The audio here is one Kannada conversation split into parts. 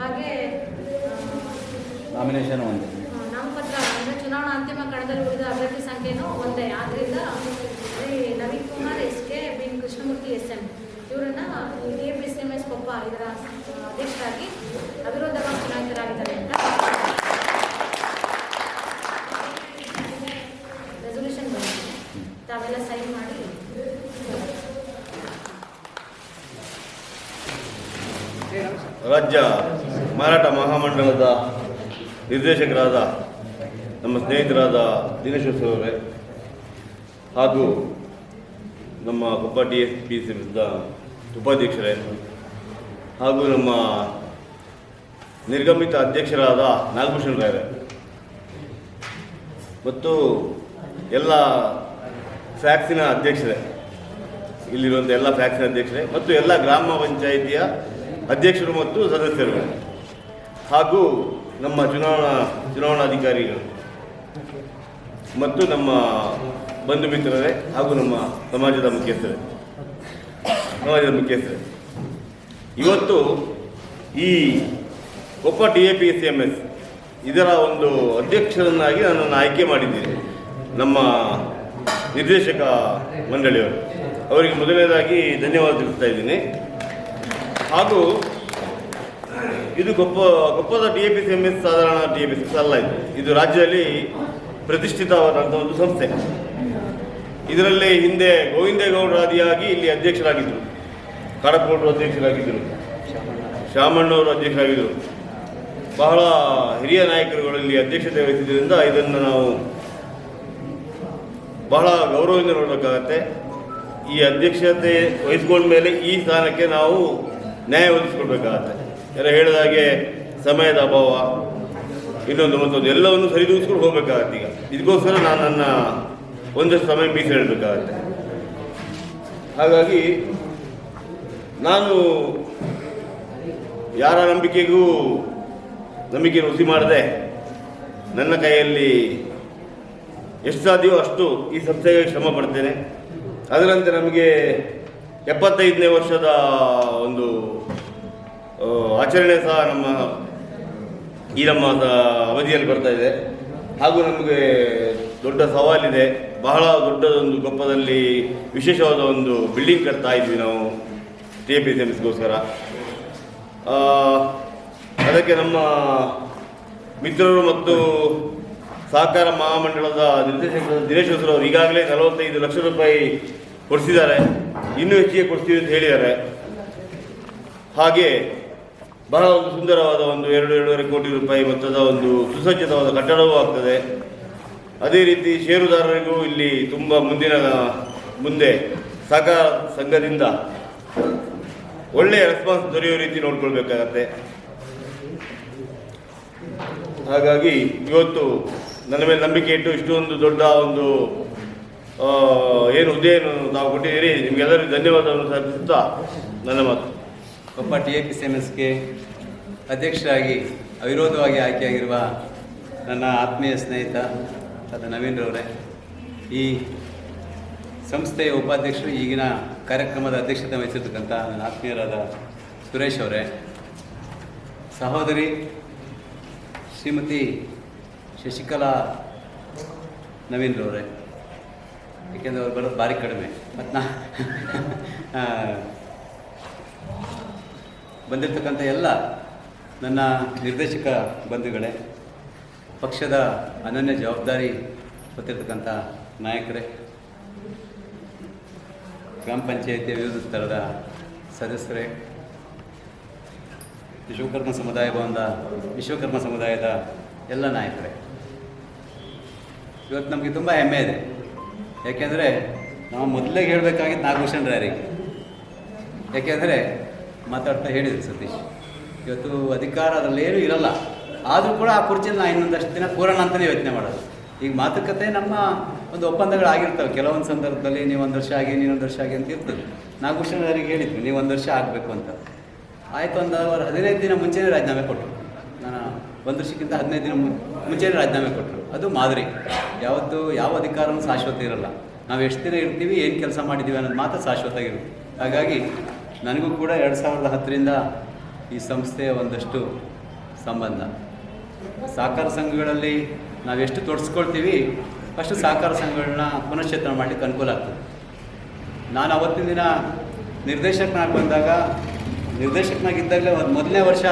ಹಾಗೆ ನಾಮಿನೇಷನ್ ಒಂದೇ. ನಾಮಪತ್ರ ಅಂದರೆ ಚುನಾವಣಾ ಅಂತಿಮ ಕಣದಲ್ಲಿ ಉಳಿದ ಅಭ್ಯರ್ಥಿ ಸಂಖ್ಯೆನೂ ಒಂದೇ. ಆದ್ದರಿಂದ Naveen Kumar S K B Krishnamurthy S M. ಇವರನ್ನ A P C M S Koppa ಇದರ ಅಧ್ಯಕ್ಷರಾಗಿ ಅವಿರೋಧವಾಗಿ ಚುನಾಯಿತರಾಗಿದ್ದಾರೆ ಅಂತ ರೆಸೊಲ್ಯೂಷನ್ ಬಂದಿದೆ ತಾವೆಲ್ಲ ಸೈನ್ ಮಾಡಿ ರಾಜ್ಯ ಮಾರಾಟ ಮಹಾಮಂಡಲದ ನಿರ್ದೇಶಕರಾದ ನಮ್ಮ ಸ್ನೇಹಿತರಾದ ದಿನೇಶ್ ಅವರೇ ಹಾಗೂ ನಮ್ಮ Koppa D S P C ಉಪಾಧ್ಯಕ್ಷರೇ ಹಾಗೂ ನಮ್ಮ ನಿರ್ಗಮಿತ ಅಧ್ಯಕ್ಷರಾದ ನಾಗಭೂಷಣ್ ರಾಯರೇ ಮತ್ತು ಎಲ್ಲ ಫ್ಯಾಕ್ಸಿನ ಅಧ್ಯಕ್ಷರೇ. ಇಲ್ಲಿರುವಂಥ ಎಲ್ಲ ಫ್ಯಾಕ್ಸಿನ ಅಧ್ಯಕ್ಷರೇ ಮತ್ತು ಎಲ್ಲ ಗ್ರಾಮ ಪಂಚಾಯಿತಿಯ ಅಧ್ಯಕ್ಷರು ಮತ್ತು ಸದಸ್ಯರು ಹಾಗೂ ನಮ್ಮ ಚುನಾವಣಾ ಚುನಾವಣಾಧಿಕಾರಿಗಳು ಮತ್ತು ನಮ್ಮ ಬಂಧು ಮಿತ್ರರೇ ಹಾಗೂ ನಮ್ಮ ಸಮಾಜದ ಮುಖ್ಯಸ್ಥರೇ. ಸಮಾಜದ ಮುಖ್ಯಸ್ಥರೇ. ಇವತ್ತು ಈ Koppa D A P S M S ಇದರ ಒಂದು ಅಧ್ಯಕ್ಷರನ್ನಾಗಿ ನನ್ನನ್ನು ಆಯ್ಕೆ ಮಾಡಿದ್ದೀನಿ. ನಮ್ಮ ನಿರ್ದೇಶಕ ಮಂಡಳಿಯವರು. ಅವರಿಗೆ ಮೊದಲನೇದಾಗಿ ಧನ್ಯವಾದ ತಿಳಿಸ್ತಾ ಇದ್ದೀನಿ. ಹಾಗೂ ಇದು ಗೊಪ್ಪ, ಗೊಪ್ಪದ D A P C M S ಸಾಧಾರಣ D A P C S ಅಲ್ಲ ಇದು. ಇದು ರಾಜ್ಯದಲ್ಲಿ ಪ್ರತಿಷ್ಠಿತವಾದಂಥ ಒಂದು ಸಂಸ್ಥೆ. ಇದರಲ್ಲಿ ಹಿಂದೆ ಗೋವಿಂದೇಗೌಡರಾದಿಯಾಗಿ ಇಲ್ಲಿ ಅಧ್ಯಕ್ಷರಾಗಿದ್ದರು. ಕಾಡಪ್ಪಗೌಡರು ಅಧ್ಯಕ್ಷರಾಗಿದ್ದರು. ಶಾಮಣ್ಣವರು ಅಧ್ಯಕ್ಷರಾಗಿದ್ದರು. ಬಹಳ ಹಿರಿಯ ನಾಯಕರುಗಳಲ್ಲಿ ಅಧ್ಯಕ್ಷತೆ ವಹಿಸಿದ್ದರಿಂದ ಇದನ್ನು ನಾವು ಬಹಳ ಗೌರವದಿಂದ ನೋಡಬೇಕಾಗತ್ತೆ. ಈ ಅಧ್ಯಕ್ಷತೆ ವಹಿಸ್ಕೊಂಡ ಮೇಲೆ ಈ ಸ್ಥಾನಕ್ಕೆ ನಾವು ನ್ಯಾಯ ಒದಗಿಸ್ಕೊಡ್ಬೇಕಾಗತ್ತೆ ಎಲ್ಲ ಹೇಳಿದ ಹಾಗೆ ಸಮಯದ ಅಭಾವ, ಇನ್ನೊಂದು ಮತ್ತೊಂದು, ಎಲ್ಲವನ್ನು ಸರಿದೂಗಿಸ್ಕೊಂಡು ಹೋಗಬೇಕಾಗತ್ತೆ ಈಗ. ಇದಕ್ಕೋಸ್ಕರ ನಾನು ನನ್ನ ಒಂದಷ್ಟು ಸಮಯ ಮೀಸಲಿಡಬೇಕಾಗತ್ತೆ ಹಾಗಾಗಿ ನಾನು ಯಾರ ನಂಬಿಕೆಗೂ ನಂಬಿಕೆ ರುಚಿ ಮಾಡದೆ ನನ್ನ ಕೈಯಲ್ಲಿ ಎಷ್ಟು ಸಾಧ್ಯವೋ ಅಷ್ಟು ಈ ಸಂಸ್ಥೆಗೆ ಶ್ರಮ ಪಡ್ತೇನೆ. ಅದರಂತೆ ನಮಗೆ ಎಪ್ಪತ್ತೈದನೇ ವರ್ಷದ ಒಂದು ಆಚರಣೆ ಸಹ ನಮ್ಮ ಈ ನಮ್ಮ ಅವಧಿಯಲ್ಲಿ ಬರ್ತಾ ಇದೆ. ಹಾಗೂ ನಮಗೆ ದೊಡ್ಡ ಸವಾಲಿದೆ. ಬಹಳ ದೊಡ್ಡದೊಂದು ಕೊಪ್ಪದಲ್ಲಿ ವಿಶೇಷವಾದ ಒಂದು ಬಿಲ್ಡಿಂಗ್ ಕಟ್ತಾ ಇದ್ವಿ ನಾವು ಟಿ ಪಿ ಸಿ ಎಮ್ಸ್ಗೋಸ್ಕರ ಅದಕ್ಕೆ ನಮ್ಮ ಮಿತ್ರರು ಮತ್ತು ಸಹಕಾರ ಮಹಾಮಂಡಳದ ನಿರ್ದೇಶಕರಾದ ದಿನೇಶ್ ಅವರು ಈಗಾಗಲೇ ನಲವತ್ತೈದು ಲಕ್ಷ ರೂಪಾಯಿ ಕೊಡಿಸಿದ್ದಾರೆ. ಇನ್ನೂ ಹೆಚ್ಚಿಗೆ ಕೊಡ್ತೀವಿ ಅಂತ ಹೇಳಿದ್ದಾರೆ. ಹಾಗೆ ಬಹಳ ಒಂದು ಸುಂದರವಾದ ಒಂದು ಎರಡು ಎರಡೂವರೆ ಕೋಟಿ ರೂಪಾಯಿ ಮೊತ್ತದ ಒಂದು ಸುಸಜ್ಜಿತವಾದ ಕಟ್ಟಡವೂ ಆಗ್ತದೆ. ಅದೇ ರೀತಿ ಷೇರುದಾರರಿಗೂ ಇಲ್ಲಿ ತುಂಬ ಮುಂದಿನ ಮುಂದೆ ಸಹಕಾರ ಸಂಘದಿಂದ ಒಳ್ಳೆಯ ರೆಸ್ಪಾನ್ಸ್ ದೊರೆಯುವ ರೀತಿ ನೋಡ್ಕೊಳ್ಬೇಕಾಗತ್ತೆ. ಹಾಗಾಗಿ ಇವತ್ತು ನನ್ನ ಮೇಲೆ ನಂಬಿಕೆ ಇಟ್ಟು ಇಷ್ಟೊಂದು ದೊಡ್ಡ ಒಂದು ಏನು ಹುದ್ದೆಯನ್ನು ತಾವು ಕೊಟ್ಟಿದ್ದೀರಿ? ನಿಮಗೆಲ್ಲರಿಗೂ ಧನ್ಯವಾದವನ್ನು ಸಲ್ಲಿಸುತ್ತಾ ನನ್ನ ಮಾತು. Koppa T A P C M ಎಸ್ಗೆ ಅಧ್ಯಕ್ಷರಾಗಿ ಅವಿರೋಧವಾಗಿ ಆಯ್ಕೆಯಾಗಿರುವ ನನ್ನ ಆತ್ಮೀಯ ಸ್ನೇಹಿತ ಆದ ನವೀನ್ರವರೇ ಈ ಸಂಸ್ಥೆಯ ಉಪಾಧ್ಯಕ್ಷರು ಈಗಿನ ಕಾರ್ಯಕ್ರಮದ ಅಧ್ಯಕ್ಷತೆ ವಹಿಸಿರ್ತಕ್ಕಂಥ ನನ್ನ ಆತ್ಮೀಯರಾದ ಸುರೇಶ್ ಅವರೇ, ಸಹೋದರಿ ಶ್ರೀಮತಿ ಶಶಿಕಲಾ ನವೀನ್ರವರೇ ಏಕೆಂದರೆ ಅವ್ರು ಬರೋದು ಭಾರಿ ಕಡಿಮೆ. ಮತ್ತು ನಾ ಬಂದಿರತಕ್ಕಂಥ ಎಲ್ಲ ನನ್ನ ನಿರ್ದೇಶಕ ಬಂಧುಗಳೇ, ಪಕ್ಷದ ಅನನ್ಯ ಜವಾಬ್ದಾರಿ ಹೊತ್ತಿರ್ತಕ್ಕಂಥ ನಾಯಕರೇ, ಗ್ರಾಮ ಪಂಚಾಯಿತಿಯ ವಿವಿಧ ಸ್ಥಳದ ಸದಸ್ಯರೇ, ವಿಶ್ವಕರ್ಮ ಸಮುದಾಯ ಭವನದ, ವಿಶ್ವಕರ್ಮ ಸಮುದಾಯದ ಎಲ್ಲ ನಾಯಕರೇ. ಇವತ್ತು ನಮಗೆ ತುಂಬ ಹೆಮ್ಮೆ ಇದೆ. ಯಾಕೆಂದರೆ ನಾವು ಮೊದಲೇ ಹೇಳಬೇಕಾಗಿತ್ತು ನಾಗಭೂಷಣ್ ರಾಯರಿಗೆ. ಯಾಕೆಂದರೆ ಮಾತಾಡ್ತಾ ಹೇಳಿದ್ರು ಸತೀಶ್. ಇವತ್ತು ಅಧಿಕಾರ ಅದರಲ್ಲಿ ಏನೂ ಇರಲ್ಲ. ಆದರೂ ಕೂಡ ಆ ಕುರ್ಚಿಯಲ್ಲಿ ನಾ ಇನ್ನೊಂದಷ್ಟು ದಿನ ಪೂರಣ ಅಂತಲೇ ಯೋಚನೆ ಮಾಡೋದು. ಈಗ ಮಾತುಕತೆ ನಮ್ಮ ಒಂದು ಒಪ್ಪಂದಗಳಾಗಿರ್ತವೆ. ಕೆಲವೊಂದು ಸಂದರ್ಭದಲ್ಲಿ ನೀವು ಒಂದು ವರ್ಷ ಆಗಿ ನೀನೊಂದು ವರ್ಷ ಆಗಿ ಅಂತ ಇರ್ತದೆ. ನಾಗಭೂಷಣ್ ಅವರಿಗೆ ಹೇಳಿದ್ವಿ, ನೀವು ಒಂದು ವರ್ಷ ಆಗಬೇಕು ಅಂತ. ಆಯಿತು, ಒಂದು ಅವರು ಹದಿನೈದು ದಿನ ಮುಂಚೆನೇ ರಾಜೀನಾಮೆ ಕೊಟ್ಟರು. ನಾನು ಒಂದು ವರ್ಷಕ್ಕಿಂತ ಹದಿನೈದು ದಿನ ಮುಂಚೆನೇ ರಾಜೀನಾಮೆ ಕೊಟ್ಟರು. ಅದು ಮಾದರಿ. ಯಾವತ್ತು ಯಾವ ಅಧಿಕಾರನೂ ಶಾಶ್ವತ ಇರಲ್ಲ. ನಾವು ಎಷ್ಟು ದಿನ ಇರ್ತೀವಿ, ಏನು ಕೆಲಸ ಮಾಡಿದ್ದೀವಿ ಅನ್ನೋದು ಮಾತ್ರ ಶಾಶ್ವತ ಇರುತ್ತೆ ಹಾಗಾಗಿ ನನಗೂ ಕೂಡ ಎರಡು ಸಾವಿರದ ಹತ್ತರಿಂದ ಈ ಸಂಸ್ಥೆಯ ಒಂದಷ್ಟು ಸಂಬಂಧ. ಸಹಕಾರ ಸಂಘಗಳಲ್ಲಿ ನಾವೆಷ್ಟು ತೊಡಸ್ಕೊಳ್ತೀವಿ, ಅಷ್ಟು ಸಹಕಾರ ಸಂಘಗಳನ್ನ ಪುನಶ್ಚೇತನ ಮಾಡಲಿಕ್ಕೆ ಅನುಕೂಲ ಆಗ್ತದೆ. ನಾನು ಅವತ್ತಿನ ದಿನ ನಿರ್ದೇಶಕನಾಗಿ ಬಂದಾಗ, ನಿರ್ದೇಶಕನಾಗಿದ್ದಾಗಲೇ ಒಂದು ಮೊದಲನೇ ವರ್ಷ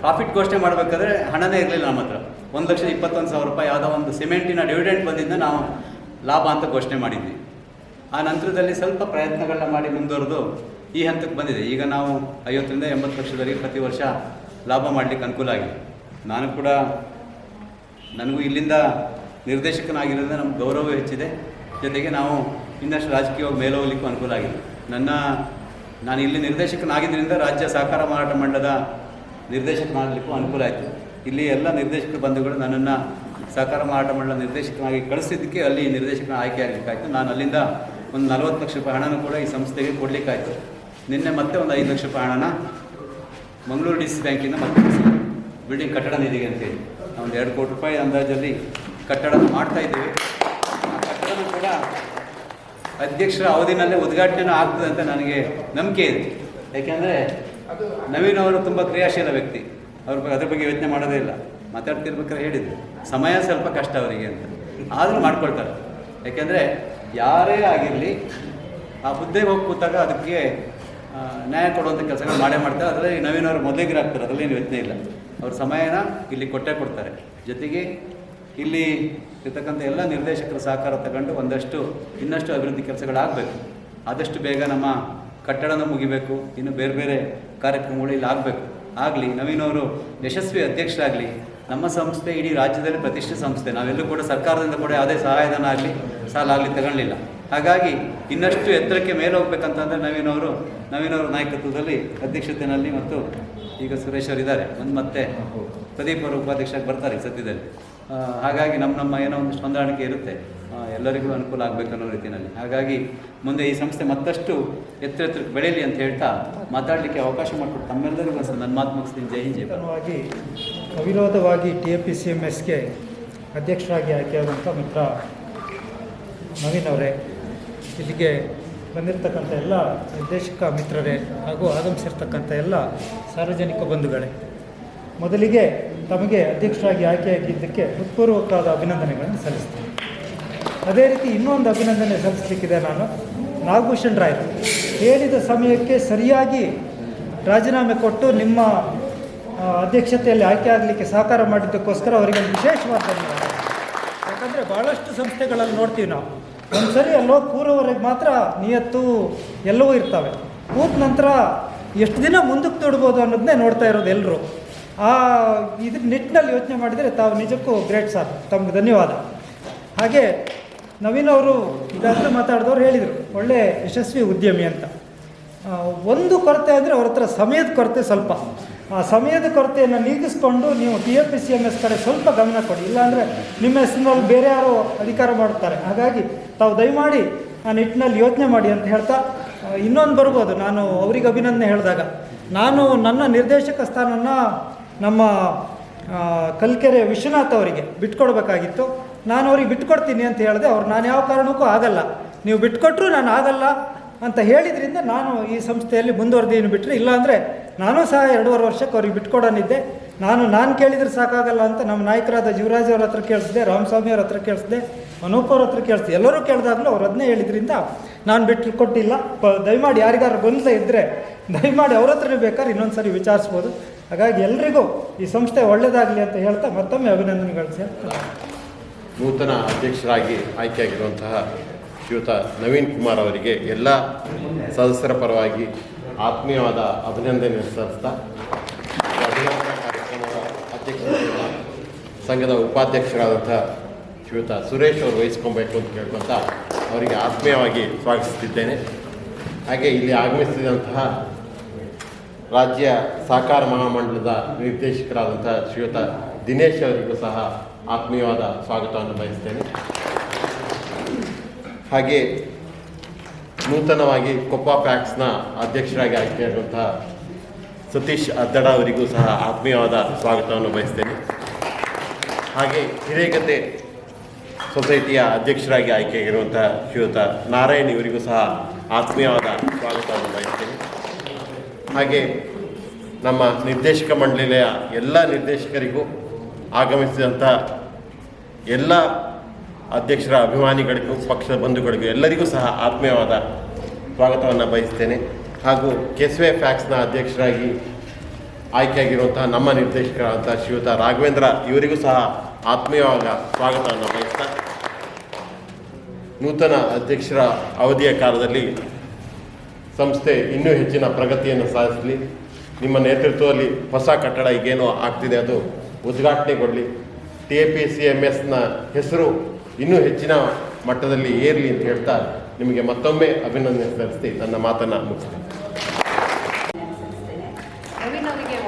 ಪ್ರಾಫಿಟ್ ಘೋಷಣೆ ಮಾಡಬೇಕಾದ್ರೆ ಹಣನೇ ಇರಲಿಲ್ಲ ನಮ್ಮ ಹತ್ರ ಒಂದು ಲಕ್ಷದ ಇಪ್ಪತ್ತೊಂದು ಸಾವಿರ ರೂಪಾಯಿ ಯಾವುದೋ ಒಂದು ಸಿಮೆಂಟಿನ ಡಿವಿಡೆಂಟ್ ಬಂದಿದ್ದ ನಾವು ಲಾಭ ಅಂತ ಘೋಷಣೆ ಮಾಡಿದ್ವಿ. ಆ ನಂತರದಲ್ಲಿ ಸ್ವಲ್ಪ ಪ್ರಯತ್ನಗಳನ್ನ ಮಾಡಿ ಮುಂದುವರೆದು ಈ ಹಂತಕ್ಕೆ ಬಂದಿದೆ. ಈಗ ನಾವು ಐವತ್ತರಿಂದ ಎಂಬತ್ತು ಲಕ್ಷದವರೆಗೆ ಪ್ರತಿ ವರ್ಷ ಲಾಭ ಮಾಡಲಿಕ್ಕೆ ಅನುಕೂಲ ಆಗಿದೆ. ನಾನು ಕೂಡ ನನಗೂ ಇಲ್ಲಿಂದ ನಿರ್ದೇಶಕನಾಗಿರೋದ್ರಿಂದ ನಮ್ಮ ಗೌರವ ಹೆಚ್ಚಿದೆ. ಜೊತೆಗೆ ನಾವು ಇನ್ನಷ್ಟು ರಾಜಕೀಯವಾಗಿ ಮೇಲೆ ಹೋಗ್ಲಿಕ್ಕೂ ಅನುಕೂಲ ಆಗಿದೆ. ನನ್ನ, ನಾನು ಇಲ್ಲಿ ನಿರ್ದೇಶಕನಾಗಿದ್ದರಿಂದ ರಾಜ್ಯ ಸಹಕಾರ ಮಾರಾಟ ಮಂಡಲದ ನಿರ್ದೇಶಕನಾಗಲಿಕ್ಕೂ ಅನುಕೂಲ ಆಯಿತು. ಇಲ್ಲಿ ಎಲ್ಲ ನಿರ್ದೇಶಕ ಬಂಧುಗಳು ನನ್ನನ್ನು ಸಹಕಾರ ಮಾರಾಟ ಮಾಡಲು ನಿರ್ದೇಶಕನಾಗಿ ಕಳಿಸಿದ್ದಕ್ಕೆ ಅಲ್ಲಿ ನಿರ್ದೇಶಕನ ಆಯ್ಕೆ ಆಗಲಿಕ್ಕಾಯಿತು. ನಾನು ಅಲ್ಲಿಂದ ಒಂದು ನಲವತ್ತು ಲಕ್ಷ ರೂಪಾಯಿ ಹಣನೂ ಕೂಡ ಈ ಸಂಸ್ಥೆಗೆ ಕೊಡಲಿಕ್ಕಾಯಿತು. ನಿನ್ನೆ ಮತ್ತೆ ಒಂದು ಐದು ಲಕ್ಷ ರೂಪಾಯಿ ಹಣನ ಮಂಗಳೂರು ಡಿ ಸಿ ಬ್ಯಾಂಕಿಂದ ಮತ್ತೆ ಬಿಲ್ಡಿಂಗ್ ಕಟ್ಟಡ ನಿಧಿಗೆ ಅಂತೇಳಿ ಒಂದು ಎರಡು ಕೋಟಿ ರೂಪಾಯಿ ಅಂದಾಜಲ್ಲಿ ಕಟ್ಟಡ ಮಾಡ್ತಾ ಇದ್ದೀವಿ. ಆ ಕೂಡ ಅಧ್ಯಕ್ಷರ ಅವಧಿನಲ್ಲೇ ಉದ್ಘಾಟನೆ ಆಗ್ತದೆ ಅಂತ ನನಗೆ ನಂಬಿಕೆ ಇದೆ. ಯಾಕೆಂದರೆ ನವೀನ್ ಅವರು ತುಂಬ ಕ್ರಿಯಾಶೀಲ ವ್ಯಕ್ತಿ. ಅವ್ರ ಅದ್ರ ಬಗ್ಗೆ ಯೋಚನೆ ಮಾಡೋದೇ ಇಲ್ಲ. ಮಾತಾಡ್ತಿರ್ಬೇಕಾದ್ರೆ ಹೇಳಿದ್ರು. ಸಮಯ ಸ್ವಲ್ಪ ಕಷ್ಟ ಅವರಿಗೆ ಅಂತ. ಆದರೂ ಮಾಡ್ಕೊಳ್ತಾರೆ. ಯಾಕೆಂದರೆ ಯಾರೇ ಆಗಿರಲಿ ಆ ಹುದ್ದೆಗೆ ಹೋಗಿ ಕೂತಾಗ ಅದಕ್ಕೆ ನ್ಯಾಯ ಕೊಡುವಂಥ ಕೆಲಸಗಳು ಮಾಡೇ ಮಾಡ್ತಾರೆ. ಅದರಲ್ಲಿ ನವೀನವರು ಅವರು ಮೊದಲಿಗರಾಗ್ತಾರೆ ಅದರಲ್ಲಿ ಏನು ಯೋಚನೆ ಇಲ್ಲ. ಅವ್ರ ಸಮಯನ ಇಲ್ಲಿ ಕೊಟ್ಟೇ ಕೊಡ್ತಾರೆ. ಜೊತೆಗೆ ಇಲ್ಲಿ ಇರ್ತಕ್ಕಂಥ ಎಲ್ಲ ನಿರ್ದೇಶಕರ ಸಹಕಾರ ತಗೊಂಡು ಒಂದಷ್ಟು, ಇನ್ನಷ್ಟು ಅಭಿವೃದ್ಧಿ ಕೆಲಸಗಳಾಗಬೇಕು. ಆದಷ್ಟು ಬೇಗ ನಮ್ಮ ಕಟ್ಟಡನ ಮುಗಿಬೇಕು. ಇನ್ನು ಬೇರೆ ಬೇರೆ ಕಾರ್ಯಕ್ರಮಗಳು ಇಲ್ಲಿ ಆಗಬೇಕು. ಆಗಲಿ ನವೀನ್ ಅವರು ಯಶಸ್ವಿ ಅಧ್ಯಕ್ಷರಾಗಲಿ, ನಮ್ಮ ಸಂಸ್ಥೆ ಇಡೀ ರಾಜ್ಯದಲ್ಲಿ ಪ್ರತಿಷ್ಠಿತ ಸಂಸ್ಥೆ. ನಾವೆಲ್ಲೂ ಕೂಡ ಸರ್ಕಾರದಿಂದ ಕೂಡ ಯಾವುದೇ ಸಹಾಯಧನ ಆಗಲಿ, ಸಾಲ ಆಗಲಿ ತಗೊಳ್ಳಿಲ್ಲ. ಹಾಗಾಗಿ ಇನ್ನಷ್ಟು ಎತ್ತರಕ್ಕೆ ಮೇಲೆ ಹೋಗ್ಬೇಕಂತಂದರೆ ನವೀನ್ ಅವರು ನವೀನ್ ಅವರ ನಾಯಕತ್ವದಲ್ಲಿ ಅಧ್ಯಕ್ಷತೆಯಲ್ಲಿ ಮತ್ತು ಈಗ ಸುರೇಶ್ ಅವರು ಇದ್ದಾರೆ. ಒಂದು ಮತ್ತೆ ಪ್ರದೀಪ್ ಅವರು ಉಪಾಧ್ಯಕ್ಷರಾಗಿ ಬರ್ತಾರೆ ಈ ಸದ್ಯದಲ್ಲಿ. ಹಾಗಾಗಿ ನಮ್ಮ ನಮ್ಮ ಏನೋ ಒಂದು ಹೊಂದಾಣಿಕೆ ಇರುತ್ತೆ. ಎಲ್ಲರಿಗೂ ಅನುಕೂಲ ಆಗಬೇಕು ಅನ್ನೋ ರೀತಿಯಲ್ಲಿ. ಹಾಗಾಗಿ ಮುಂದೆ ಈ ಸಂಸ್ಥೆ ಮತ್ತಷ್ಟು ಎತ್ತರ ಎತ್ತರಕ್ಕೆ ಬೆಳೆಯಲಿ ಅಂತ ಹೇಳ್ತಾ ಮಾತಾಡಲಿಕ್ಕೆ ಅವಕಾಶ ಮಾಡಿಕೊಟ್ಟು ತಮ್ಮೆಲ್ಲರಿಗೂ ಸರ್ ನನ್ನ ಮಾತು ಮುಗಿಸ್ತೀನಿ. ಜೈ ಹಿಂಜೆ. ಅವಿರೋಧವಾಗಿ T A P C M ಎಸ್ಗೆ ಅಧ್ಯಕ್ಷರಾಗಿ ಆಯ್ಕೆಯಾದಂಥ ಮಿತ್ರ ನವೀನ್ ಅವರೇ, ಇಲ್ಲಿಗೆ ಬಂದಿರತಕ್ಕಂಥ ಎಲ್ಲ ನಿರ್ದೇಶಕ ಮಿತ್ರರೇ ಹಾಗೂ ಆಗಮಿಸಿರ್ತಕ್ಕಂಥ ಎಲ್ಲ ಸಾರ್ವಜನಿಕ ಬಂಧುಗಳೇ, ಮೊದಲಿಗೆ ತಮಗೆ ಅಧ್ಯಕ್ಷರಾಗಿ ಆಯ್ಕೆಯಾಗಿದ್ದಕ್ಕೆ ಹೃತ್ಪೂರ್ವಕವಾದ ಅಭಿನಂದನೆಗಳನ್ನು ಸಲ್ಲಿಸ್ತೀನಿ. ಅದೇ ರೀತಿ ಇನ್ನೊಂದು ಅಭಿನಂದನೆ ಸಲ್ಲಿಸಲಿಕ್ಕಿದೆ ನಾನು. ನಾಗಭೂಷಣ್ ರಾಯ್. ಹೇಳಿದ ಸಮಯಕ್ಕೆ ಸರಿಯಾಗಿ ರಾಜೀನಾಮೆ ಕೊಟ್ಟು ನಿಮ್ಮ ಅಧ್ಯಕ್ಷತೆಯಲ್ಲಿ ಆಯ್ಕೆ ಆಗಲಿಕ್ಕೆ ಸಹಕಾರ ಮಾಡಿದ್ದಕ್ಕೋಸ್ಕರ ಅವರಿಗೆ ಒಂದು ವಿಶೇಷವಾದ ಧನ್ಯವಾದ. ಯಾಕಂದರೆ ಭಾಳಷ್ಟು ಸಂಸ್ಥೆಗಳಲ್ಲಿ ನೋಡ್ತೀವಿ ನಾವು. ಒಂದು ಸರಿ ಅಲ್ಲೋ ಕೂರೋವರೆಗೆ ಮಾತ್ರ ನಿಯತ್ತು ಎಲ್ಲವೂ ಇರ್ತವೆ. ಕೂತ ನಂತರ ಎಷ್ಟು ದಿನ ಮುಂದಕ್ಕೆ ತೊಡ್ಬೋದು ಅನ್ನೋದನ್ನೇ ನೋಡ್ತಾ ಇರೋದು ಎಲ್ಲರೂ ಆ, ಇದ್ರ ನಿಟ್ಟಿನಲ್ಲಿ ಯೋಚನೆ ಮಾಡಿದರೆ ತಾವು ನಿಜಕ್ಕೂ ಗ್ರೇಟ್ ಸರ್. ತಮ್ಗೆ ಧನ್ಯವಾದ. ಹಾಗೆ ನವೀನ್ ಅವರು ಈಗಾಗಲೇ ಮಾತಾಡಿದವ್ರು ಹೇಳಿದರು, ಒಳ್ಳೆ ಯಶಸ್ವಿ ಉದ್ಯಮಿ ಅಂತ. ಒಂದು ಕೊರತೆ ಅಂದರೆ ಅವ್ರ ಹತ್ರ ಸಮಯದ ಕೊರತೆ ಸ್ವಲ್ಪ. ಆ ಸಮಯದ ಕೊರತೆಯನ್ನು ನೀಗಿಸ್ಕೊಂಡು ನೀವು T F P C M S ಕಡೆ ಸ್ವಲ್ಪ ಗಮನ ಕೊಡಿ. ಇಲ್ಲಾಂದರೆ ನಿಮ್ಮ ಹೆಸರಿನಲ್ಲಿ ಬೇರೆ ಯಾರು ಅಧಿಕಾರ ಮಾಡುತ್ತಾರೆ. ಹಾಗಾಗಿ ತಾವು ದಯಮಾಡಿ ಆ ನಿಟ್ಟಿನಲ್ಲಿ ಯೋಚನೆ ಮಾಡಿ ಅಂತ ಹೇಳ್ತಾ ಇನ್ನೊಂದು ಬರ್ಬೋದು. ನಾನು ಅವರಿಗೆ ಅಭಿನಂದನೆ ಹೇಳಿದಾಗ. ನಾನು ನನ್ನ ನಿರ್ದೇಶಕ ಸ್ಥಾನವನ್ನು ನಮ್ಮ ಕಲ್ಕೆರೆ ವಿಶ್ವನಾಥ್ ಅವರಿಗೆ ಬಿಟ್ಕೊಡ್ಬೇಕಾಗಿತ್ತು. ನಾನು ಅವ್ರಿಗೆ ಬಿಟ್ಕೊಡ್ತೀನಿ ಅಂತ ಹೇಳಿದೆ. ಅವ್ರು ನಾನು ಯಾವ ಕಾರಣಕ್ಕೂ ಆಗಲ್ಲ. ನೀವು ಬಿಟ್ಕೊಟ್ರು ನಾನು ಆಗಲ್ಲ ಅಂತ ಹೇಳಿದ್ರಿಂದ ನಾನು ಈ ಸಂಸ್ಥೆಯಲ್ಲಿ ಮುಂದುವರೆದೇನು ಬಿಟ್ಟರೆ ಇಲ್ಲಾಂದರೆ ನಾನು ಸಹ ಎರಡೂವರೆ ವರ್ಷಕ್ಕೆ ಅವ್ರಿಗೆ ಬಿಟ್ಕೊಡೋನಿದ್ದೆ. ನಾನು ನಾನು ಕೇಳಿದ್ರೆ ಸಾಕಾಗಲ್ಲ ಅಂತ ನಮ್ಮ ನಾಯಕರಾದ ಜೀವರಾಜ್ ಅವ್ರ ಹತ್ರ ಕೇಳಿಸಿದೆ, ರಾಮಸ್ವಾಮಿ ಅವ್ರ ಹತ್ರ ಕೇಳಿಸಿದೆ, ಅನೂಪ್ ಅವ್ರ ಹತ್ರ ಕೇಳಿಸಿದೆ. ಎಲ್ಲರೂ ಕೇಳಿದಾಗಲೂ ಅವ್ರು ಅದನ್ನೇ ಹೇಳಿದ್ರಿಂದ ನಾನು ಬಿಟ್ಟು ಕೊಟ್ಟಿಲ್ಲ ಪ, ದಯಮಾಡಿ ಯಾರಿಗಾರು ಗೊಂದಲ ಇದ್ದರೆ ದಯಮಾಡಿ ಅವ್ರ ಹತ್ರನೇ ಬೇಕಾದ್ರೆ ಇನ್ನೊಂದು ಸರಿ ವಿಚಾರಿಸ್ಬೋದು. ಹಾಗಾಗಿ ಎಲ್ರಿಗೂ ಈ ಸಂಸ್ಥೆ ಒಳ್ಳೆಯದಾಗಲಿ ಅಂತ ಹೇಳ್ತಾ ಮತ್ತೊಮ್ಮೆ ಅಭಿನಂದನೆಗಳು ನೂತನ ಅಧ್ಯಕ್ಷರಾಗಿ ಆಯ್ಕೆಯಾಗಿರುವಂತಹ ಶ್ರೀಯುತ ನವೀನ್ ಕುಮಾರ್ ಅವರಿಗೆ ಎಲ್ಲ ಸದಸ್ಯರ ಪರವಾಗಿ ಆತ್ಮೀಯವಾದ ಅಭಿನಂದನೆ ಸಲ್ಲಿಸ್ತಾ ಅಭಿನಂದನಾ ಕಾರ್ಯಕ್ರಮದ ಸಂಘದ ಉಪಾಧ್ಯಕ್ಷರಾದಂಥ ಶ್ರೀಯುತ ಸುರೇಶ್ ಅವರು ವಹಿಸ್ಕೊಬೇಕು ಅಂತ ಕೇಳ್ಕೊತ ಅವರಿಗೆ ಆತ್ಮೀಯವಾಗಿ ಸ್ವಾಗತಿಸುತ್ತಿದ್ದೇನೆ. ಹಾಗೆ ಇಲ್ಲಿ ಆಗಮಿಸಿದಂತಹ ರಾಜ್ಯ ಸಹಕಾರ ಮಹಾಮಂಡಲದ ನಿರ್ದೇಶಕರಾದಂಥ ಶ್ರೀಯುತ ದಿನೇಶ್ ಅವರಿಗೂ ಸಹ ಆತ್ಮೀಯವಾದ ಸ್ವಾಗತವನ್ನು ಬಯಸ್ತೇನೆ. ಹಾಗೆ ನೂತನವಾಗಿ ಕೊಪ್ಪ ಪ್ಯಾಕ್ಸ್ನ ಅಧ್ಯಕ್ಷರಾಗಿ ಆಯ್ಕೆಯಾಗುವಂತಹ ಸತೀಶ್ ಅದ್ದಡ ಅವರಿಗೂ ಸಹ ಆತ್ಮೀಯವಾದ ಸ್ವಾಗತವನ್ನು ಬಯಸ್ತೇನೆ. ಹಾಗೆ ಹಿರೇಕತೆ ಸೊಸೈಟಿಯ ಅಧ್ಯಕ್ಷರಾಗಿ ಆಯ್ಕೆಯಾಗಿರುವಂತಹ ಶ್ರೀಯುತ ನಾರಾಯಣ್ ಇವರಿಗೂ ಸಹ ಆತ್ಮೀಯವಾದ ಸ್ವಾಗತವನ್ನು ಬಯಸ್ತೇನೆ. ಹಾಗೆ ನಮ್ಮ ನಿರ್ದೇಶಕ ಮಂಡಳಿಯ ಎಲ್ಲ ನಿರ್ದೇಶಕರಿಗೂ ಆಗಮಿಸಿದಂಥ ಎಲ್ಲ ಅಧ್ಯಕ್ಷರ ಅಭಿಮಾನಿಗಳಿಗೂ, ಪಕ್ಷದ ಬಂಧುಗಳಿಗೂ ಎಲ್ಲರಿಗೂ ಸಹ ಆತ್ಮೀಯವಾದ ಸ್ವಾಗತವನ್ನು ಬಯಸ್ತೇನೆ. ಹಾಗೂ ಕೆಸ್ವೆ ಫ್ಯಾಕ್ಸ್ನ ಅಧ್ಯಕ್ಷರಾಗಿ ಆಯ್ಕೆಯಾಗಿರುವಂತಹ ನಮ್ಮ ನಿರ್ದೇಶಕರಾದಂಥ ಶ್ರೀಯುತ ರಾಘವೇಂದ್ರ ಇವರಿಗೂ ಸಹ ಆತ್ಮೀಯವಾದ ಸ್ವಾಗತವನ್ನು ಬಯಸ್ತಾ ನೂತನ ಅಧ್ಯಕ್ಷರ ಅವಧಿಯ ಕಾಲದಲ್ಲಿ ಸಂಸ್ಥೆ ಇನ್ನೂ ಹೆಚ್ಚಿನ ಪ್ರಗತಿಯನ್ನು ಸಾಧಿಸಲಿ. ನಿಮ್ಮ ನೇತೃತ್ವದಲ್ಲಿ ಹೊಸ ಕಟ್ಟಡ ಈಗೇನೋ ಆಗ್ತಿದೆ, ಅದು ಉದ್ಘಾಟನೆಗೊಳ್ಳಲಿ T A P C M ಎಸ್ನ ಹೆಸರು ಇನ್ನೂ ಹೆಚ್ಚಿನ ಮಟ್ಟದಲ್ಲಿ ಏರಲಿ ಅಂತ ಹೇಳ್ತಾ ನಿಮಗೆ ಮತ್ತೊಮ್ಮೆ ಅಭಿನಂದನೆ ಸಲ್ಲಿಸಿ ನನ್ನ ಮಾತನ್ನು ಮುಗಿಸ್ತೇನೆ.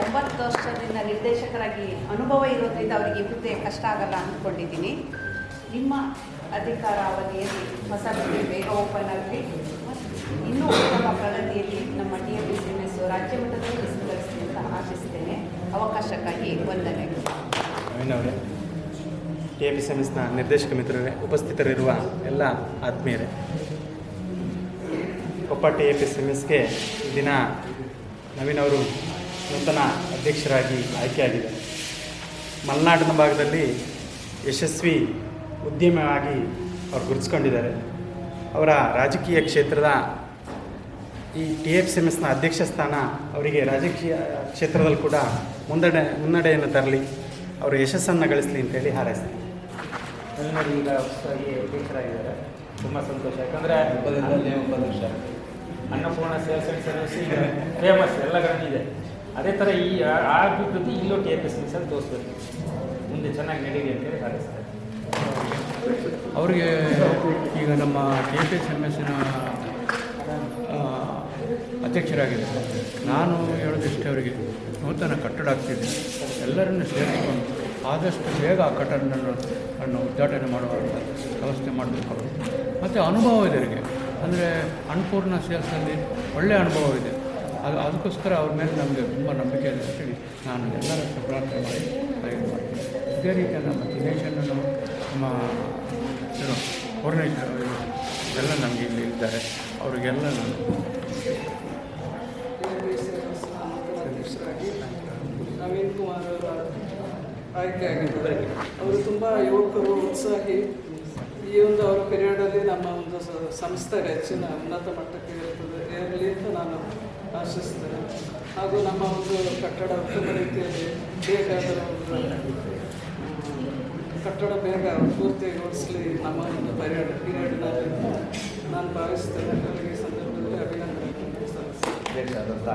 ಒಂಬತ್ತು ವರ್ಷದಿಂದ ನಿರ್ದೇಶಕರಾಗಿ ಅನುಭವ ಇರೋದ್ರಿಂದ ಅವರಿಗೆ ಹುದ್ದೆ ಕಷ್ಟ ಆಗಲ್ಲ ಅಂದ್ಕೊಂಡಿದ್ದೀನಿ. ನಿಮ್ಮ ಅಧಿಕಾರ ಅವಧಿಯಲ್ಲಿ ಹೊಸ ಹುದ್ದೆ ಬೇಗ ಓಪನ್ ಆಗಲಿ. ಇನ್ನೂ ಉತ್ತಮ ಪ್ರಗತಿಯಲ್ಲಿ ನಮ್ಮ T M S M S ರಾಜ್ಯ ಮಟ್ಟದಲ್ಲಿ ವಿಸ್ತರಿಸಲಿ ಅಂತ ಆಶಿಸ್ತೇನೆ. ಅವಕಾಶಕ್ಕಾಗಿ ವಂದನೆ. ಅವರೇ ಎ ಪಿ ಸಿ ಎಂ ಎಸ್ನ ನಿರ್ದೇಶಕ ಮಿತ್ರರೇ, ಉಪಸ್ಥಿತರಿರುವ ಎಲ್ಲ ಆತ್ಮೀಯರೇ. Koppa T A P C M ಎಸ್ಗೆ ಈ ದಿನ ನವೀನ್ ಅವರು ನೂತನ ಅಧ್ಯಕ್ಷರಾಗಿ ಆಯ್ಕೆಯಾಗಿದ್ದಾರೆ. ಮಲೆನಾಡಿನ ಭಾಗದಲ್ಲಿ ಯಶಸ್ವಿ ಉದ್ಯಮವಾಗಿ ಅವರು ಗುರುತಿಸ್ಕೊಂಡಿದ್ದಾರೆ. ಅವರ ರಾಜಕೀಯ ಕ್ಷೇತ್ರದ ಈ ಟಿ ಎಫ್ ಸಿ ಎಂ ಎಸ್ನ ಅಧ್ಯಕ್ಷ ಸ್ಥಾನ ಅವರಿಗೆ ರಾಜಕೀಯ ಕ್ಷೇತ್ರದಲ್ಲಿ ಕೂಡ ಮುನ್ನಡೆ ಮುನ್ನಡೆಯನ್ನು ತರಲಿ ಅವರು ಯಶಸ್ಸನ್ನು ಗಳಿಸಲಿ ಅಂತೇಳಿ ಹಾರೈಸ್ತೀನಿ. ಈಗ ಹೊಸದಾಗಿ ಅಧ್ಯಕ್ಷರಾಗಿದ್ದಾರೆ ತುಂಬ ಸಂತೋಷ. ಯಾಕಂದರೆ ಉಪಾಧ್ಯಕ್ಷ ಅನ್ನಪೂರ್ಣ ಸೇಲ್ಸ್ ಆ್ಯಂಡ್ ಸರ್ವಿಸ್ ಈಗ ಫೇಮಸ್ ಎಲ್ಲ ಇದೆ. ಅದೇ ಥರ ಈ ಆ- ಅಭಿವೃದ್ಧಿ ಇಲ್ಲೂ ಟಿ ಎಫ್ ಎಸ್ ಅಲ್ಲಿ ತೋರಿಸ್ಬೇಕು. ಮುಂದೆ ಚೆನ್ನಾಗಿ ನಡೀಲಿ ಅಂತೇಳಿ ಹಾರೈಸ್ತಾರೆ ಅವರಿಗೆ ಈಗ ನಮ್ಮ ಕೆ ಪಿ ಎಸ್ ಎಂ ಎಸ್ಸಿನ ಅಧ್ಯಕ್ಷರಾಗಿದ್ದಾರೆ ನಾನು ಹೇಳೋದಿಷ್ಟೇ ಅವರಿಗೆ, ನೂತನ ಕಟ್ಟಡ ಆಗ್ತಿದೆ ಎಲ್ಲರನ್ನು ಸೇರಿಸಿಕೊಂಡು ಆದಷ್ಟು ಬೇಗ ಆ ಕಟ್ಟಡವನ್ನು, ಅನ್ನು ಉದ್ಘಾಟನೆ ಮಾಡುವಂಥ ವ್ಯವಸ್ಥೆ ಮಾಡಬೇಕು ಅವರು. ಮತ್ತು ಅನುಭವ ಇದೆ ಅವರಿಗೆ. ಅಂದರೆ ಅನ್ನಪೂರ್ಣ ಸೇಲ್ಸಲ್ಲಿ ಒಳ್ಳೆಯ ಅನುಭವ ಇದೆ. ಅದು, ಅದಕ್ಕೋಸ್ಕರ ಅವ್ರ ಮೇಲೆ ನಮಗೆ ತುಂಬ ನಂಬಿಕೆ ಇದೆ. ಅಂತೇಳಿ ನಾನು ಎಲ್ಲರ ಪ್ರಾರ್ಥನೆ ಮಾಡಿ ಮಾಡ್ತೀನಿ ಇದೇ ರೀತಿಯ ನಮ್ಮ ದಿನೇಶನ್ನು ನಮ್ಮ ಏನು ಪೂರ್ಣೇಶ್ವರ ಎಲ್ಲ ನಮಗೆ ಇಲ್ಲಿ ಇದ್ದಾರೆ. ಅವರಿಗೆಲ್ಲ ನಾನು ನವೀನ್ ಕುಮಾರ್ ಅವರ ಆಯ್ಕೆಯಾಗಿದ್ದಾರೆ ಅವರು ತುಂಬ ಯುವಕರು ಉತ್ಸಾಹಿ. ಈ ಒಂದು ಅವರ ಪಿರಿಯಡಲ್ಲಿ ನಮ್ಮ ಒಂದು ಸಂಸ್ಥೆ ಹೆಚ್ಚಿನ ಉನ್ನತ ಮಟ್ಟಕ್ಕೆ ಇರುತ್ತದೆ ಇರಲಿ ಅಂತ ನಾನು ಆಶಿಸ್ತೇನೆ. ಹಾಗೂ ನಮ್ಮ ಒಂದು ಕಟ್ಟಡ ಉತ್ತಮ ರೀತಿಯಲ್ಲಿ ಬೇಕಾದ ಒಂದು ಕಟ್ಟಡ ಬೇಗ ಪೂರ್ತಿಗೊಳಿಸಲಿ ನಮ್ಮ ಒಂದು ಪೀರಿಯಡ್ ಪೀರಿಯಡ್ನಲ್ಲಿ ನಾನು ಭಾವಿಸ್ತೇನೆ. ಅವರಿಗೆ ಸಂದರ್ಭದಲ್ಲಿ ಅಭಿನಂದನೆ.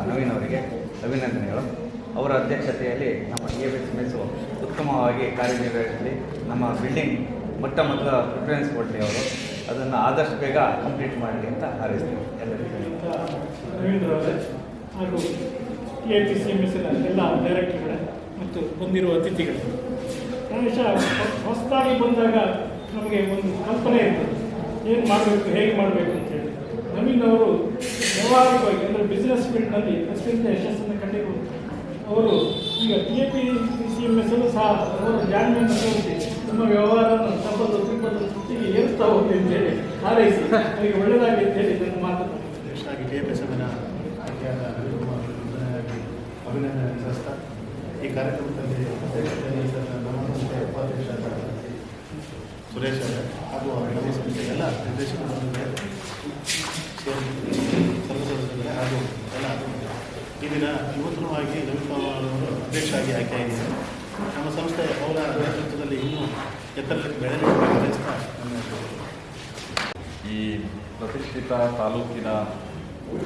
ನವೀನ್ ಅವರಿಗೆ ಅಭಿನಂದನೆಗಳು. ಅವರ ಅಧ್ಯಕ್ಷತೆಯಲ್ಲಿ ನಮ್ಮ ಡಿ ಎಫ್ ಎಸ್ ಉತ್ತಮವಾಗಿ ಕಾರ್ಯನಿರ್ವಹಿಸಲಿ. ನಮ್ಮ ಬಿಲ್ಡಿಂಗ್ ಮೊಟ್ಟ ಮೊದಲ ಪ್ರಿಫರೆನ್ಸ್ ಕೊಡಲಿ ಅವರು. ಅದನ್ನು ಆದಷ್ಟು ಬೇಗ ಕಂಪ್ಲೀಟ್ ಮಾಡಲಿ ಅಂತ ಹಾರೈಸ್ತೀವಿ ಎಲ್ಲರಿಗೂ. ಹಾಗೂ ಸಿ ಎಂ ಎಸ್ ಮತ್ತು ಬಂದಿರುವ ಅತಿಥಿಗಳು. ಹೊಸದಾಗಿ ಬಂದಾಗ ನಮಗೆ ಒಂದು ಕಲ್ಪನೆ ಇರ್ತದೆ. ಏನು ಮಾಡಬೇಕು, ಹೇಗೆ ಮಾಡಬೇಕು ಅಂತೇಳಿ ನವೀನ್ ಅವರು ವ್ಯವಹಾರಿಕವಾಗಿ ಅಂದರೆ ಬಿಸ್ನೆಸ್ ಫೀಲ್ಡ್ನಲ್ಲಿ ಅತ್ಯಂತ ಯಶಸ್ಸನ್ನು ಕಂಡಿರುವುದು ಅವರು ಈಗ T A P C M S ಅಲ್ಲೂ ಸಹ ಅವರು ಜಾಣ್ಮೆಯನ್ನು ತೋರಿಸಿ ನಮ್ಮ ವ್ಯವಹಾರವನ್ನು ಸಂಪತ್ತು ತಿಪ್ಪಲು ಸುತ್ತಿಗೆ ಏರ್ತಾ ಹೋಗಿ ಅಂತೇಳಿ ಹಾರೈಸಿ. ಅವರಿಗೆ ಒಳ್ಳೆಯದಾಗಿ ಅಂತೇಳಿ ನನ್ನ ಮಾತು. ಅಭಿನಂದನೆ ಸಲ್ಲಿಸ್ತಾ ಈ ಕಾರ್ಯಕ್ರಮದಲ್ಲಿ ಅಧ್ಯಕ್ಷತೆಯಲ್ಲಿ ನಮ್ಮ ಸಂಸ್ಥೆಯ ಉಪಾಧ್ಯಕ್ಷರಾದ ಸುರೇಶ್ ಅವರೇ ಹಾಗೂ ನಮ್ಮ ಸಂಸ್ಥೆಯ ಎಲ್ಲ ನಿರ್ದೇಶಕರೊಂದಿಗೆ ಸೇರಿ ಸರ್ವಸದಸ್ಯರುಗಳೇ ಹಾಗೂ ಈ ದಿನ ನೂತನವಾಗಿ ಅವರು ಅಧ್ಯಕ್ಷರಾಗಿ ಆಯ್ಕೆಯಾಗಿದ್ದಾರೆ ನಮ್ಮ ಸಂಸ್ಥೆ ಅವರ ನೇತೃತ್ವದಲ್ಲಿ ಇನ್ನೂ ಎತ್ತರಕ್ಕೆ ಬಯಸ್ತಾ ಈ ಪ್ರತಿಷ್ಠಿತ ತಾಲೂಕಿನ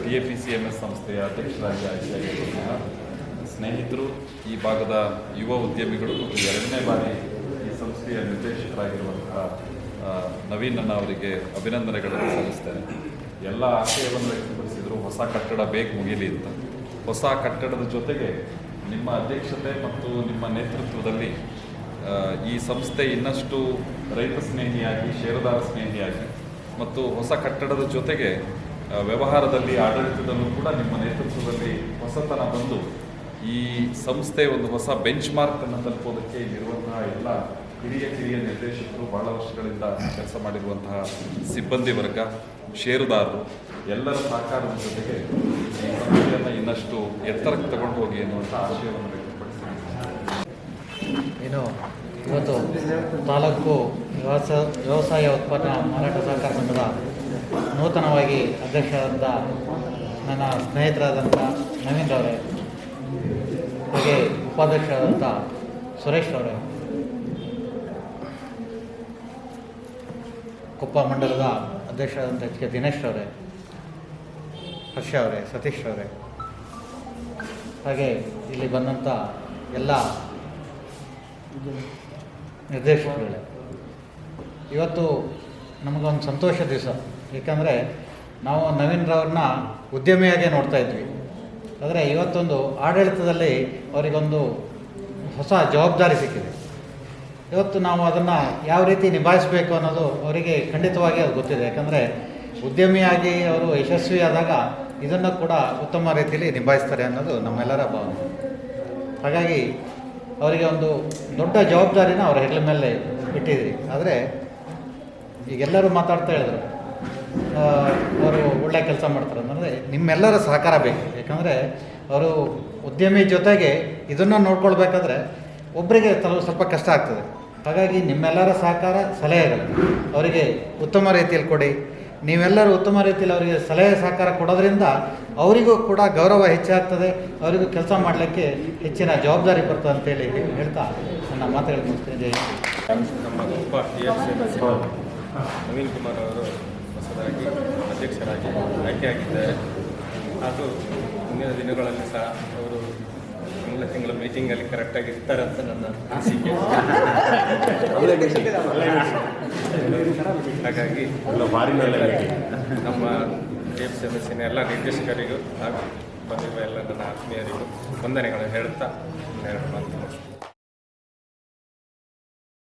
D A P C M S ಸಂಸ್ಥೆಯ ಅಧ್ಯಕ್ಷರಾಗಿ ಆಯ್ಕೆಯಾಗಿರುವಂತಹ ಸ್ನೇಹಿತರು, ಈ ಭಾಗದ ಯುವ ಉದ್ಯಮಿಗಳು ಮತ್ತು ಎರಡನೇ ಬಾರಿ ಈ ಸಂಸ್ಥೆಯ ನಿರ್ದೇಶಕರಾಗಿರುವಂತಹ ನವೀನನ್ನು ಅವರಿಗೆ ಅಭಿನಂದನೆಗಳನ್ನು ಸಲ್ಲಿಸ್ತೇನೆ. ಎಲ್ಲ ಆಶಯವನ್ನು ವ್ಯಕ್ತಪಡಿಸಿದರು ಹೊಸ ಕಟ್ಟಡ ಬೇಕು ಮುಗಿಯಲಿ ಅಂತ. ಹೊಸ ಕಟ್ಟಡದ ಜೊತೆಗೆ ನಿಮ್ಮ ಅಧ್ಯಕ್ಷತೆ ಮತ್ತು ನಿಮ್ಮ ನೇತೃತ್ವದಲ್ಲಿ ಈ ಸಂಸ್ಥೆ ಇನ್ನಷ್ಟು ರೈತ ಸ್ನೇಹಿಯಾಗಿ, ಷೇರುದಾರ ಸ್ನೇಹಿಯಾಗಿ ಮತ್ತು ಹೊಸ ಕಟ್ಟಡದ ಜೊತೆಗೆ ವ್ಯವಹಾರದಲ್ಲಿ ಆಡಳಿತದಲ್ಲೂ ಕೂಡ ನಿಮ್ಮ ನೇತೃತ್ವದಲ್ಲಿ ಹೊಸತನ ಬಂದು ಈ ಸಂಸ್ಥೆ ಒಂದು ಹೊಸ ಬೆಂಚ್ ಮಾರ್ಕ್ ಅನ್ನು ತಲುಪೋದಕ್ಕೆ ಇಲ್ಲಿರುವಂತಹ ಎಲ್ಲ ಹಿರಿಯ ಕಿರಿಯ ನಿರ್ದೇಶಕರು ಬಹಳ ವರ್ಷಗಳಿಂದ ಕೆಲಸ ಮಾಡಿರುವಂತಹ ಸಿಬ್ಬಂದಿ ವರ್ಗ, ಷೇರುದಾರರು, ಎಲ್ಲರ ಸಹಕಾರದ ಜೊತೆಗೆ ಈ ಸಂಸ್ಥೆಯನ್ನು ಇನ್ನಷ್ಟು ಎತ್ತರಕ್ಕೆ ತಗೊಂಡು ಹೋಗಿ ಎನ್ನುವಂಥ ಆಶಯವನ್ನು ಏನು, ಇವತ್ತು ತಾಲೂಕು ವ್ಯವಸ, ವ್ಯವಸಾಯ ಉತ್ಪನ್ನ ಮಾರಾಟ ಸಹಕಾರ ಸಂಘದ ನೂತನವಾಗಿ ಅಧ್ಯಕ್ಷರಾದಂಥ ನನ್ನ ಸ್ನೇಹಿತರಾದಂಥ ನವೀನ್ ಅವರೇ ಹಾಗೆ ಉಪಾಧ್ಯಕ್ಷರಾದಂಥ ಸುರೇಶ್ ಅವರೇ ಕೊಪ್ಪ ಮಂಡಲದ ಅಧ್ಯಕ್ಷರಾದಂಥ ಎಚ್ ದಿನೇಶ್ ಅವರೇ ಹರ್ಷ ಅವರೇ, ಸತೀಶ್ ಅವರೇ ಹಾಗೆ ಇಲ್ಲಿ ಬಂದಂಥ ಎಲ್ಲ ನಿರ್ದೇಶಕರುಗಳೇ. ಇವತ್ತು ನಮಗೊಂದು ಸಂತೋಷ ದಿವಸ. ಏಕೆಂದರೆ ನಾವು ನವೀನ್ ರವ್ರನ್ನ ಉದ್ಯಮಿಯಾಗೆ ನೋಡ್ತಾ ಇದ್ವಿ. ಆದರೆ ಇವತ್ತೊಂದು ಆಡಳಿತದಲ್ಲಿ ಅವರಿಗೊಂದು ಹೊಸ ಜವಾಬ್ದಾರಿ ಸಿಕ್ಕಿದೆ. ಇವತ್ತು ನಾವು ಅದನ್ನು ಯಾವ ರೀತಿ ನಿಭಾಯಿಸಬೇಕು ಅನ್ನೋದು ಅವರಿಗೆ ಖಂಡಿತವಾಗಿ ಅದು ಗೊತ್ತಿದೆ. ಯಾಕಂದರೆ ಉದ್ಯಮಿಯಾಗಿ ಅವರು ಯಶಸ್ವಿಯಾದಾಗ ಇದನ್ನು ಕೂಡ ಉತ್ತಮ ರೀತಿಯಲ್ಲಿ ನಿಭಾಯಿಸ್ತಾರೆ ಅನ್ನೋದು ನಮ್ಮೆಲ್ಲರ ಭಾವನೆ. ಹಾಗಾಗಿ ಅವರಿಗೆ ಒಂದು ದೊಡ್ಡ ಜವಾಬ್ದಾರಿನ ಅವರ ಹೆಗಲ ಮೇಲೆ ಇಟ್ಟಿದ್ರಿ ಆದರೆ ಈಗೆಲ್ಲರೂ ಮಾತಾಡ್ತಾ ಹೇಳಿದ್ರು ಅವರು ಒಳ್ಳೆ ಕೆಲಸ ಮಾಡ್ತಾರೆ ಅಂದರೆ ನಿಮ್ಮೆಲ್ಲರ ಸಹಕಾರ ಬೇಕು. ಯಾಕಂದರೆ ಅವರು ಉದ್ಯಮಿ ಜೊತೆಗೆ ಇದನ್ನು ನೋಡ್ಕೊಳ್ಬೇಕಾದ್ರೆ ಒಬ್ಬರಿಗೆ ತಲು ಸ್ವಲ್ಪ ಕಷ್ಟ ಆಗ್ತದೆ. ಹಾಗಾಗಿ ನಿಮ್ಮೆಲ್ಲರ ಸಹಕಾರ ಸಲಹೆಗಳು. ಅವರಿಗೆ ಉತ್ತಮ ರೀತಿಯಲ್ಲಿ ಕೊಡಿ. ನೀವೆಲ್ಲರೂ ಉತ್ತಮ ರೀತಿಯಲ್ಲಿ ಅವರಿಗೆ ಸಲಹೆ ಸಹಕಾರ ಕೊಡೋದ್ರಿಂದ ಅವರಿಗೂ ಕೂಡ ಗೌರವ ಹೆಚ್ಚಾಗ್ತದೆ ಅವರಿಗೂ ಕೆಲಸ ಮಾಡಲಿಕ್ಕೆ ಹೆಚ್ಚಿನ ಜವಾಬ್ದಾರಿ ಬರ್ತದೆ ಅಂತೇಳಿ ಹೇಳ್ತಾ ನನ್ನ ಮಾತುಗಳು ಮುಗಿಸ್ತೇನೆ ನಮ್ಮ ಉಪ ನವೀನ್ ಕುಮಾರ್ ಅವರು ಹೊಸದಾಗಿ ಅಧ್ಯಕ್ಷರಾಗಿ ಆಯ್ಕೆಯಾಗಿದ್ದಾರೆ. ಹಾಗೂ ಮುಂದಿನ ದಿನಗಳಲ್ಲಿ ಸಹ ತಿಂಗಳ ಅಲ್ಲಿ ಮೀಟಿಂಗಲ್ಲಿ ಕರೆಕ್ಟಾಗಿ ಇರ್ತಾರೆ ಅಂತ ನನ್ನ ಅನಿಸಿಕೆ. ಹಾಗಾಗಿ ನಮ್ಮ ಟಿ ಎಫ್ ಸಿ ಎಲ್ಲ ನಿರ್ದೇಶಕರಿಗೂ ಹಾಗೂ ಬಂದಿರುವ ಎಲ್ಲ ನನ್ನ ಆತ್ಮೀಯರಿಗೂ ವಂದನೆಗಳನ್ನು ಹೇಳುತ್ತಾ ಎರಡು ಮಾತು